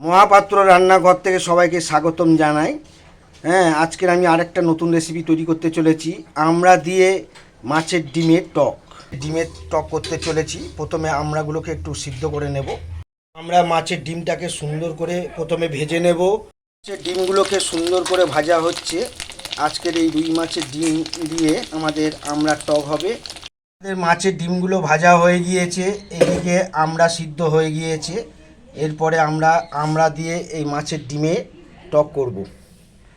মহাপাত্র রান্নাঘর থেকে সবাইকে স্বাগতম জানাই। হ্যাঁ আজকের আমি আরেকটা নতুন রেসিপি তৈরি করতে চলেছি। আমরা দিয়ে মাছের ডিমের টক। ডিমের টক করতে চলেছি। প্রথমে আমড়াগুলোকে একটু সিদ্ধ করে নেব। আমরা মাছের ডিমটাকে সুন্দর করে প্রথমে ভেজে নেব। মাছের ডিমগুলোকে সুন্দর করে ভাজা হচ্ছে। আজকের এই রুই মাছের ডিম দিয়ে আমাদের আমড়ার টক হবে। আমাদের মাছের ডিমগুলো ভাজা হয়ে গিয়েছে। এদিকে আমরা সিদ্ধ হয়ে গিয়েছে। এরপরে আমরা আমরা দিয়ে এই মাছের ডিমে টক করব।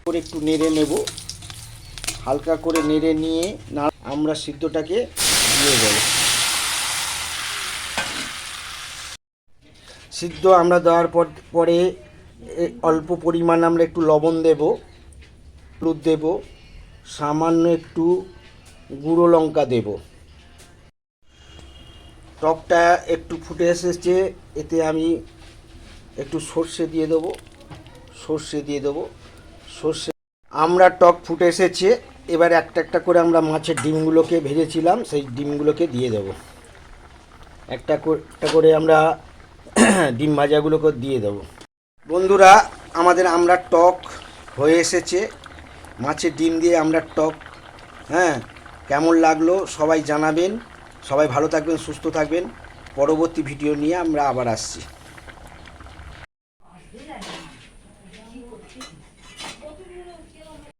করে একটু নেড়ে নেব। হালকা করে নেড়ে নিয়ে না, আমরা সিদ্ধটাকে দিয়ে দেব। সিদ্ধ আমরা দেওয়ার পর, পরে অল্প পরিমাণ আমরা একটু লবণ দেব, হলুদ দেব, সামান্য একটু গুঁড়ো লঙ্কা দেবো। টকটা একটু ফুটে এসেছে, এতে আমি একটু সর্ষে দিয়ে দেবো, সর্ষে দিয়ে দেবো, সর্ষে আমরা টক ফুটে এসেছে, এবার একটা একটা করে আমরা মাছের ডিমগুলোকে ভেজেছিলাম, সেই ডিমগুলোকে দিয়ে দেবো। একটা একটা করে আমরা ডিম ভাজাগুলোকে দিয়ে দেবো। বন্ধুরা, আমাদের আমরা টক হয়ে এসেছে, মাছের ডিম দিয়ে আমরা টক হ্যাঁ কেমন লাগল সবাই জানাবেন, সবাই ভালো থাকবেন, সুস্থ থাকবেন, পরবর্তী ভিডিও নিয়ে আমরা আবার আসছি। Thank you.